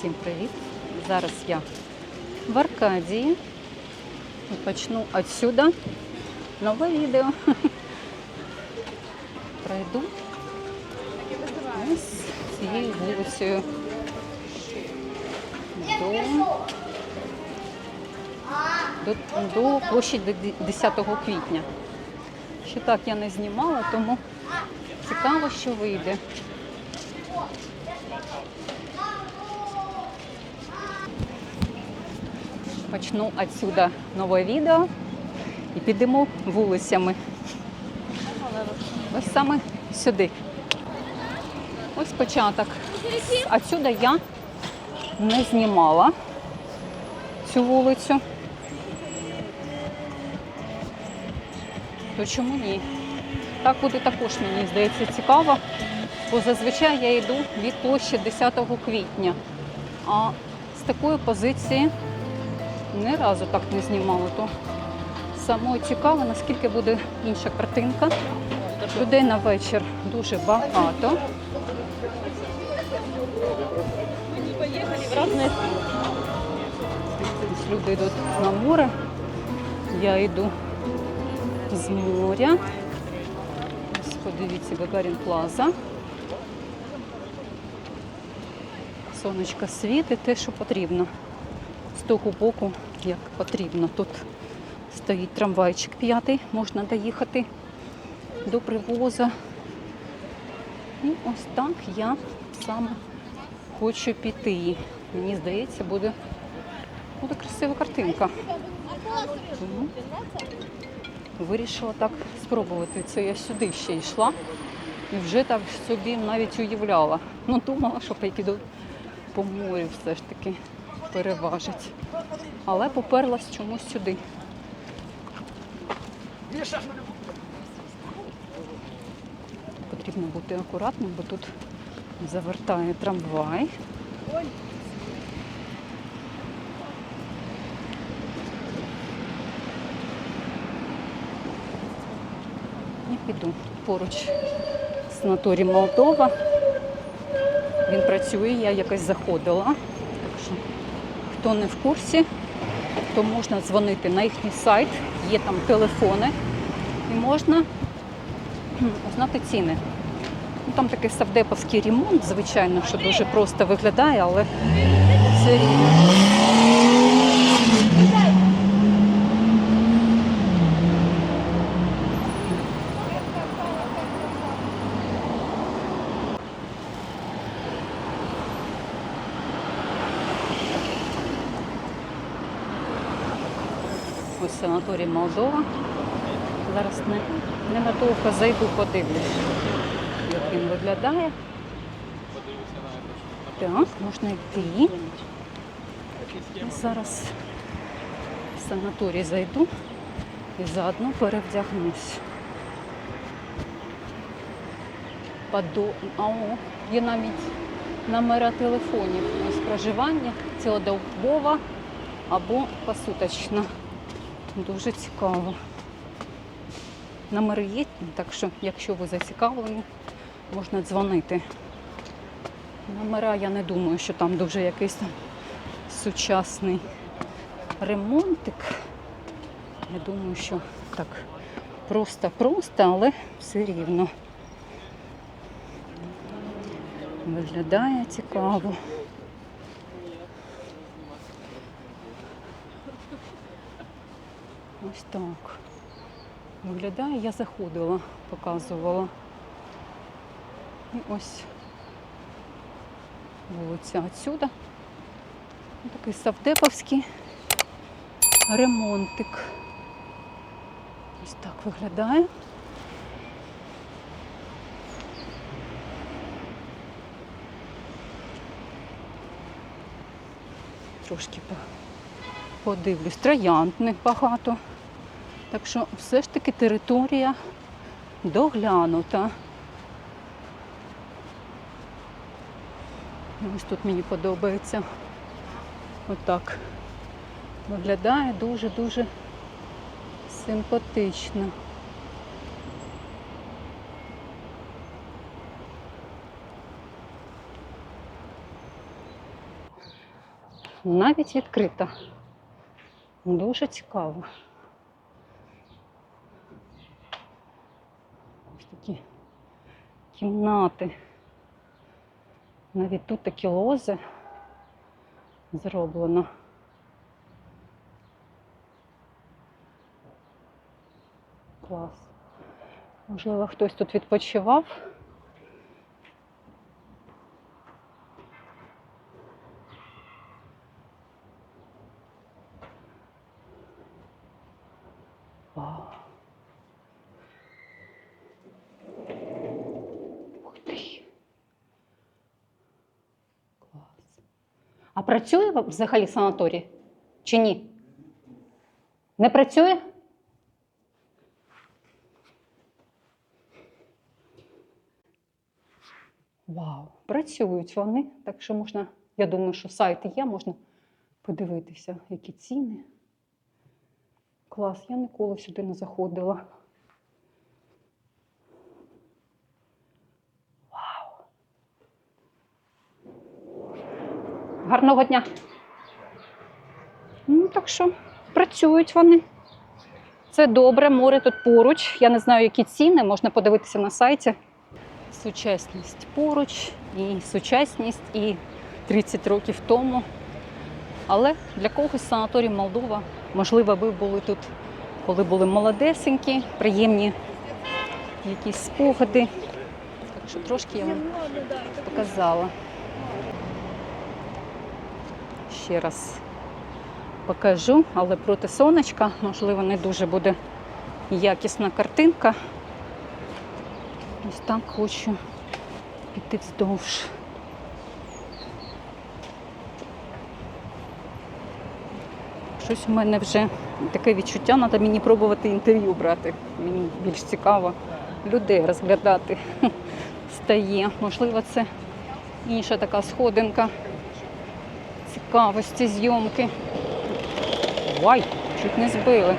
Всім привіт! Зараз я в Аркадії почну отсюда нове відео. Пройду ось цією вулицею до, до, до площі 10 квітня. Ще так я не знімала, тому цікаво, що вийде. Почну отсюда нове відео і підемо вулицями. Ось саме сюди. Ось початок. Отсюда я не знімала цю вулицю. То чому ні? Так буде також, мені здається, цікаво. Бо зазвичай я йду від площі 10 квітня. А з такої позиції ні разу так не знімала. То самою цікаво, наскільки буде інша картинка. Людей на вечір дуже багато. Люди йдуть на море. Я йду з моря. Ось подивіться, Гагарін Плаза. Сонечко світить, те, що потрібно. З того боку, як потрібно. Тут стоїть трамвайчик п'ятий, можна доїхати до привозу. І ось так я саме хочу піти. Мені здається, буде, буде красива картинка. Тому вирішила так спробувати. Це я сюди ще йшла і вже так собі навіть уявляла. Ну, думала, що піду по морю все ж таки переважить. Але поперлась чомусь сюди. Потрібно бути акуратним, бо тут завертає трамвай. І піду поруч санаторій Молдова. Він працює, я якось заходила. Хто не в курсі, то можна дзвонити на їхній сайт, є там телефони і можна узнати ціни. Ну, там такий савдеповський ремонт, звичайно, що дуже просто виглядає, але це рівно. Ось санаторій Молдова. Зараз не, ненадовго зайду, подивлюсь, як він виглядає. Так, можна йти. Зараз в санаторій зайду і заодно перевдягнусь. Подо... А, о, є навіть номера телефонів. Ось проживання цілодобова або посуточно. Дуже цікаво. Номери є, так що, якщо ви зацікавлені, можна дзвонити. Номера я не думаю, що там дуже якийсь сучасний ремонтик. Я думаю, що так просто-просто, але все рівно. Виглядає цікаво. Ось так. Виглядає, я заходила, показувала. І ось вулиця отсюда. Такий савдеповський ремонтик. Ось так виглядає. Трошки подивлюсь. Троянд багато. Так що все ж таки територія доглянута. Ось тут мені подобається. Отак. Виглядає дуже-дуже симпатично. навіть відкрита. Дуже цікаво. Ось такі кімнати. Навіть тут такі лози зроблено. Клас. Можливо, хтось тут відпочивав. Вау. Ух ти. Клас. А працює взагалі санаторій? Чи ні? Не працює? Вау, працюють вони, так що можна, я думаю, що сайт є, можна подивитися, які ціни. Клас, я ніколи сюди не заходила. Гарного дня. Ну, так що працюють вони. Це добре, море тут поруч. Я не знаю, які ціни, можна подивитися на сайті. Сучасність поруч, і сучасність, і 30 років тому. Але для когось санаторій Молдова, можливо, ви були тут, коли були молодесенькі, приємні якісь спогади. Так що трошки я вам показала. Ще раз покажу, але проти сонечка, можливо, не дуже буде якісна картинка. Ось так хочу піти вздовж. Щось у мене вже таке відчуття, треба мені пробувати інтерв'ю брати. Мені більш цікаво людей розглядати стає. Можливо, це інша така сходинка цікавості зйомки. Ой, чуть не збили.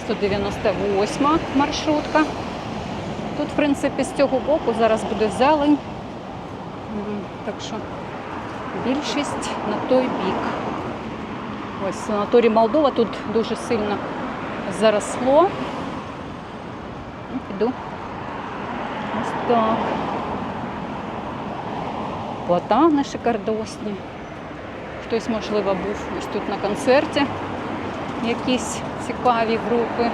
198 маршрутка. Тут, в принципі, з цього боку зараз буде зелень. Так що більшість на той бік. Ось санаторій Молдова тут дуже сильно заросло. Піду. Ось так. Платани шикардосні. Хтось, можливо, був ось тут на концерті. Якісь цікаві групи.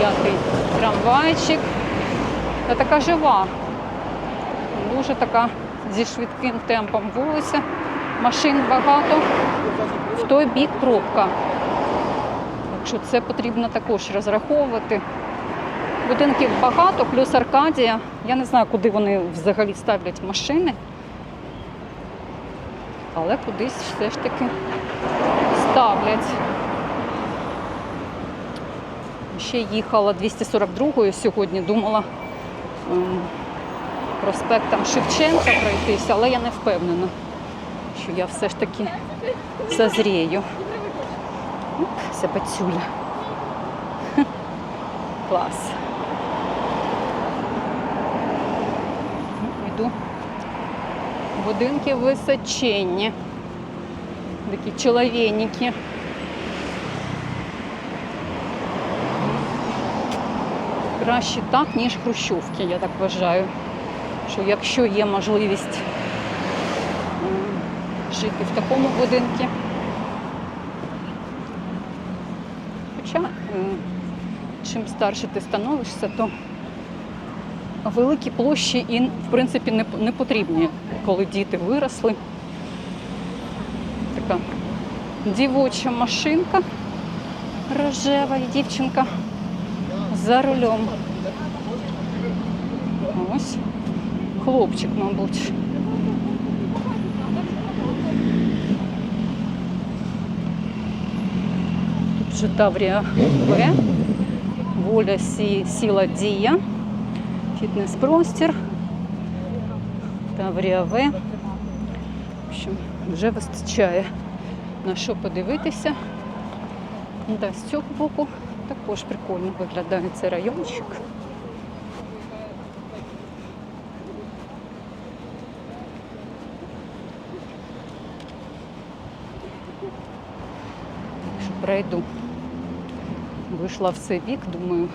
Який трамвайчик. Та така жива. Дуже така зі швидким темпом вулиця. Машин багато. В той бік пробка. Що це потрібно також розраховувати. Будинків багато, плюс Аркадія. Я не знаю, куди вони взагалі ставлять машини. Але кудись все ж таки ставлять. Ще їхала 242-ю сьогодні, думала ем, проспектом Шевченка пройтися, але я не впевнена, що я все ж таки зазрію. Оп, Сепацюля. Хе, Клас. Йду. Будинки височенні. Такі чоловіки. Краще так, ніж хрущовки, я так вважаю. Що якщо є можливість жити в такому будинку. Хоча м, чим старше ти становишся, то великі площі і, в принципі, не, потрібні, коли діти виросли. Така дівоча машинка рожева дівчинка за рулем. Ось хлопчик, мабуть. Тут же Таврія В, воля сі, сіла дія, фітнес-простір, Таврія В. В общем, вже вистачає на що подивитися. Да, з цього боку Також прикольно виглядає цей райончик. Пройду. В цей вік, думаю,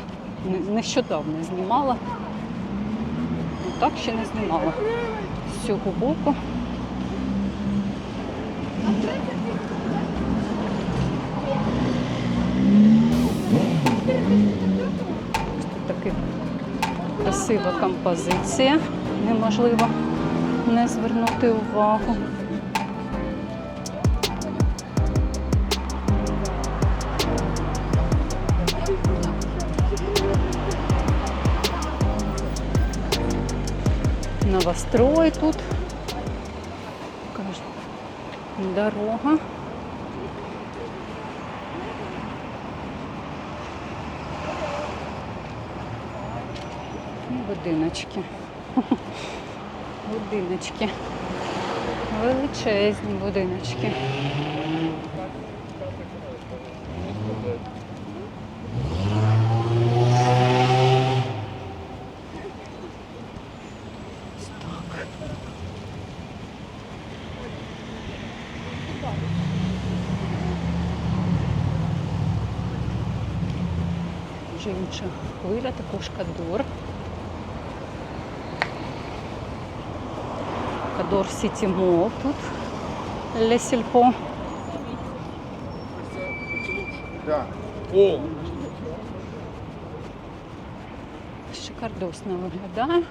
нещодавно знімала. Ну так ще не знімала. З цього боку. Ось Тут така красива композиція. Неможливо не звернути увагу. Новострой тут. Дорога. І будиночки. Будиночки. Величезні будиночки. Ось Так. Вже інша хвиля, також кадор. Кадор Сіті Мол тут. Ле Сільпо. Да. О, Шикардосно виглядає.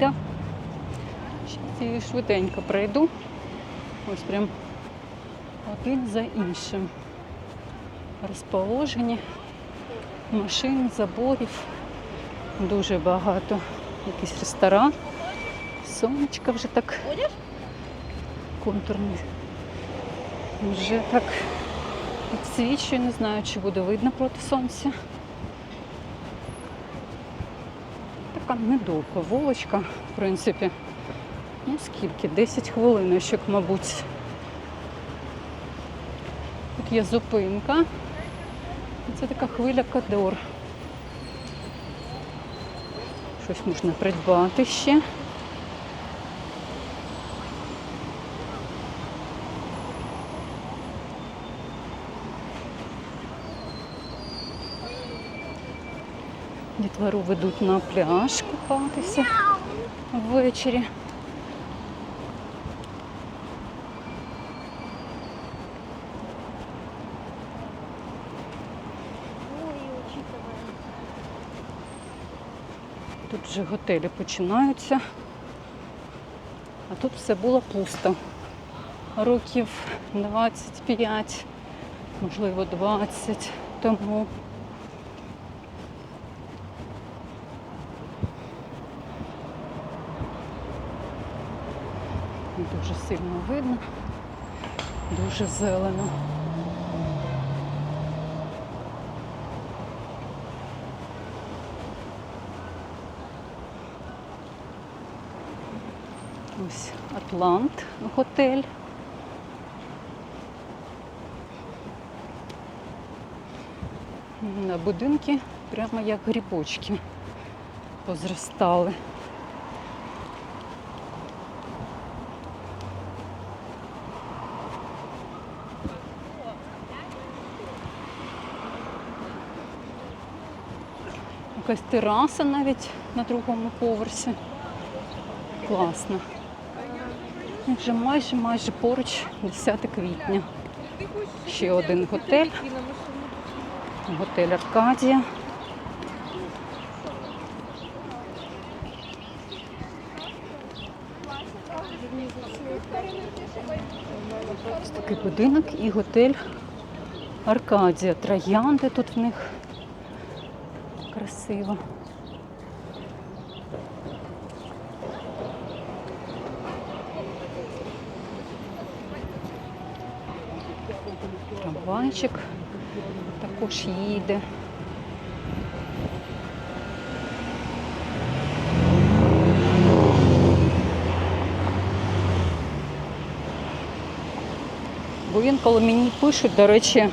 Да. Її швиденько пройду. Ось прям один за іншим. Розположені машин, заборів. Дуже багато. Якийсь ресторан. Сонечко вже так контурний. Вже так підсвічує, не знаю, чи буде видно проти сонця. Така недовга вулочка, в принципі. Ну скільки? 10 хвилиночок, мабуть. Тут є зупинка. Це така хвиля кадор. Щось можна придбати ще. Дітвору ведуть на пляж купатися ввечері. Вже готелі починаються. А тут все було пусто. Років 25, можливо, 20 тому. Дуже сильно видно, дуже зелено. Ось Атлант готель. На будинки прямо як грибочки позростали. Якась тераса навіть на другому поверсі. Класно. Вже майже майже поруч 10 квітня. Ще один готель. Готель Аркадія. Ось такий будинок і готель Аркадія. Троянди тут в них красиво. майданчик також їде. Бо він, коли мені пишуть, до речі,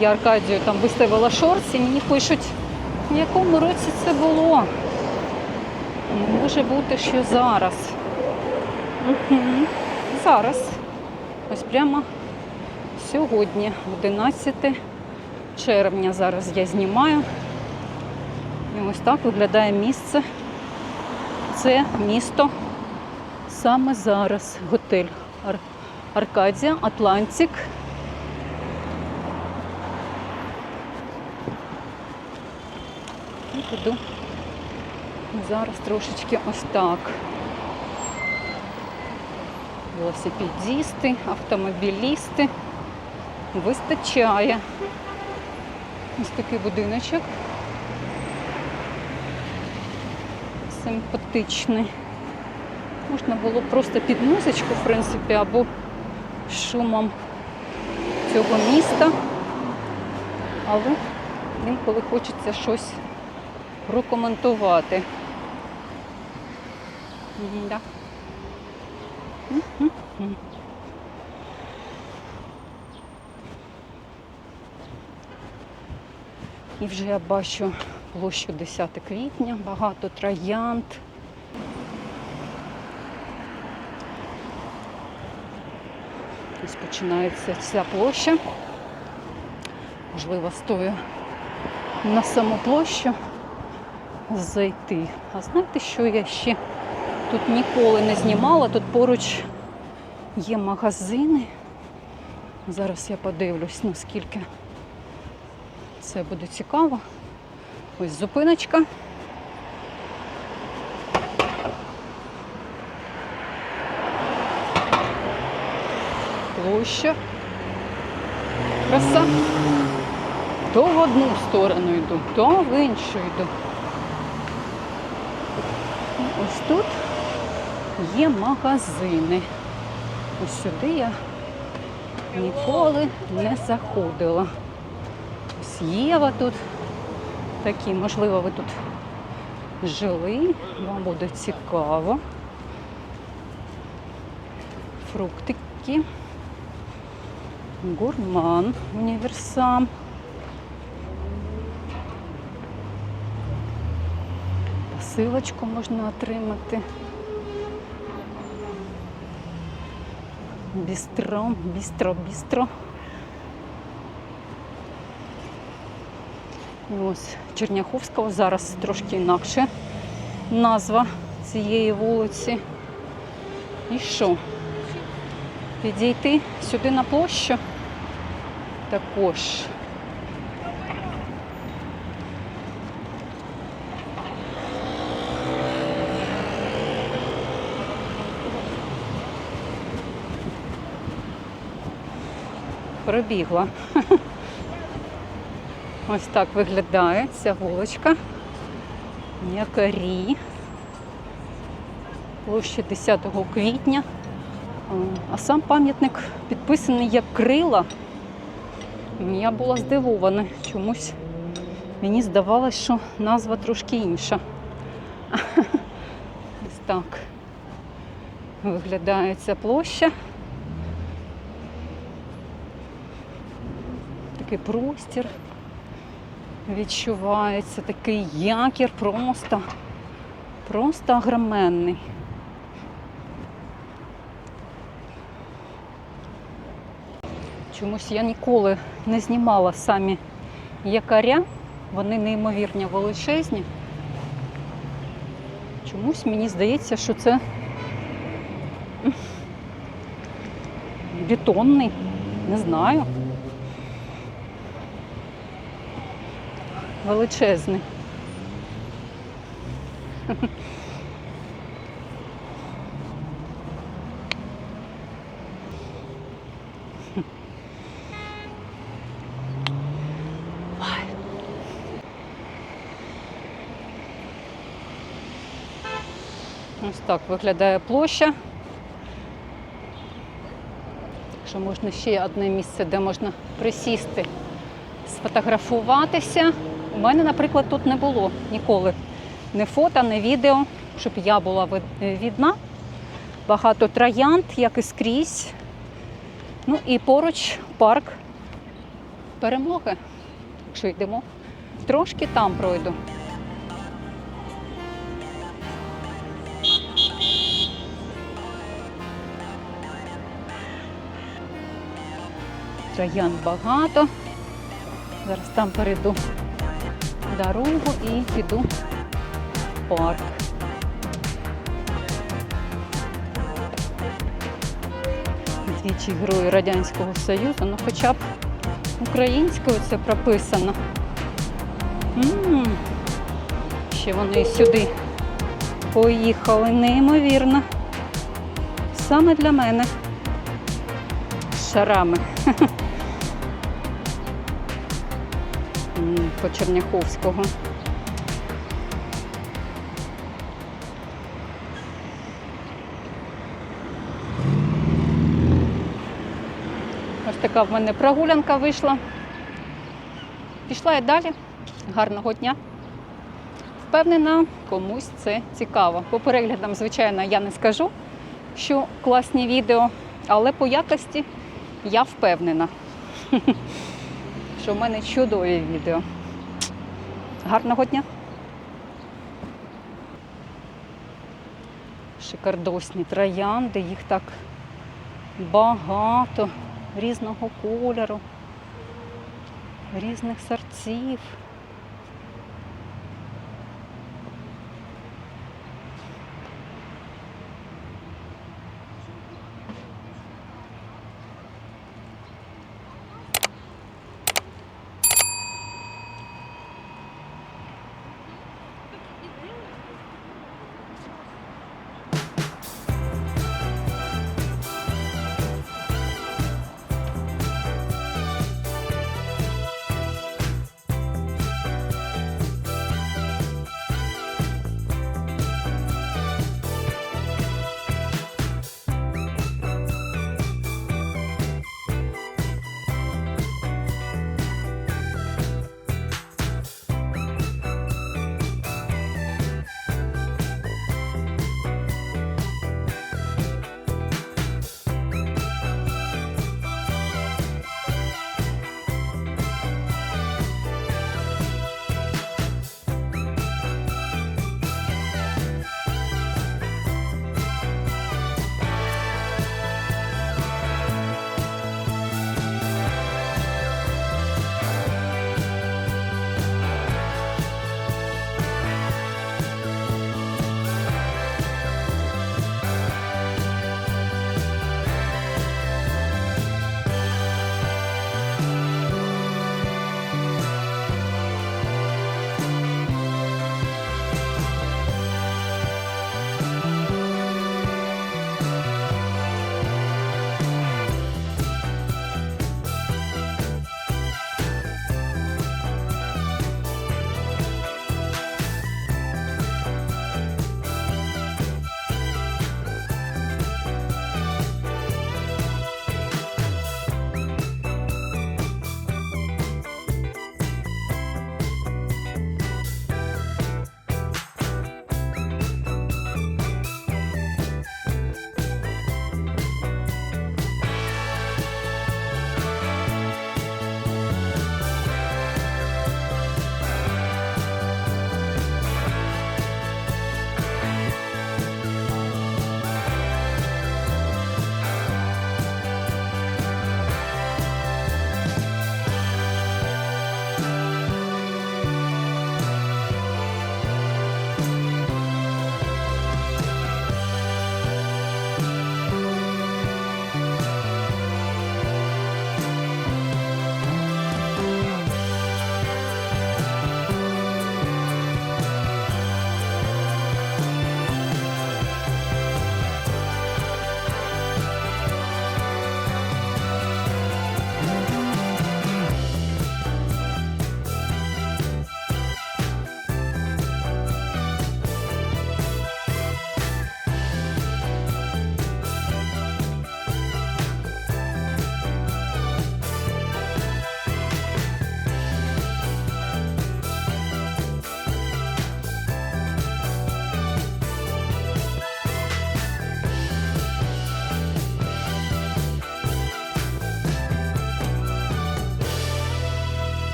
я Аркадію там виставила шорт і мені пишуть, в якому році це було. «Ну, може бути, що зараз. Угу. Зараз. Ось прямо сьогодні, 11 червня. Зараз я знімаю. І ось так виглядає місце. Це місто саме зараз. Готель Ар- Аркадія, Атлантик. І піду зараз трошечки ось так. Велосипедісти, автомобілісти. Вистачає. Ось такий будиночок. Симпатичний. Можна було просто під музичку, в принципі, або шумом цього міста. Але інколи хочеться щось прокоментувати. Да. Мгм. І вже я бачу площу 10 квітня, багато троянд. Ось починається ця площа. Можливо, стою на саму площу зайти. А знаєте, що я ще тут ніколи не знімала? Тут поруч є магазини. Зараз я подивлюсь, наскільки це буде цікаво. Ось зупиночка. Площа. Краса. То в одну сторону йду, то в іншу йду. Ось тут є магазини. Ось сюди я ніколи не заходила. Ось Єва тут такі, можливо, ви тут жили, вам буде цікаво. Фруктики. Гурман, універсам. Посилочку можна отримати. Бістро, бістро, бістро. Ось Черняховського зараз трошки інакше назва цієї вулиці. І що? Підійти сюди на площу також. Пробігла. Ось так виглядає ця вуличка. Якарі. Площа 10 квітня. А, А сам пам'ятник підписаний як крила. Я була здивована чомусь. Мені здавалось, що назва трошки інша. Ось так виглядає ця площа. Такий простір відчувається, такий якір просто, просто огроменний. Чомусь я ніколи не знімала самі якаря. Вони неймовірно величезні. Чомусь мені здається, що це бетонний, не знаю. Величезний. Ось так виглядає площа. Так що можна ще одне місце, де можна присісти, сфотографуватися. У мене, наприклад, тут не було ніколи ні фото, ні відео, щоб я була видна. Багато троянд, як і скрізь. Ну і поруч парк перемоги. Якщо йдемо, трошки там пройду. Троян багато. Зараз там перейду дорогу і піду в парк. Двічі герої Радянського Союзу, ну хоча б українською це прописано. м Ще вони сюди поїхали, неймовірно. Саме для мене. Шарами. По Черняховського. Ось така в мене прогулянка вийшла. Пішла я далі. Гарного дня. Впевнена, комусь це цікаво. По переглядам, звичайно, я не скажу, що класні відео, але по якості я впевнена, що в мене чудові відео. Гарного дня! Шикардосні троянди, їх так багато різного кольору, різних сорців.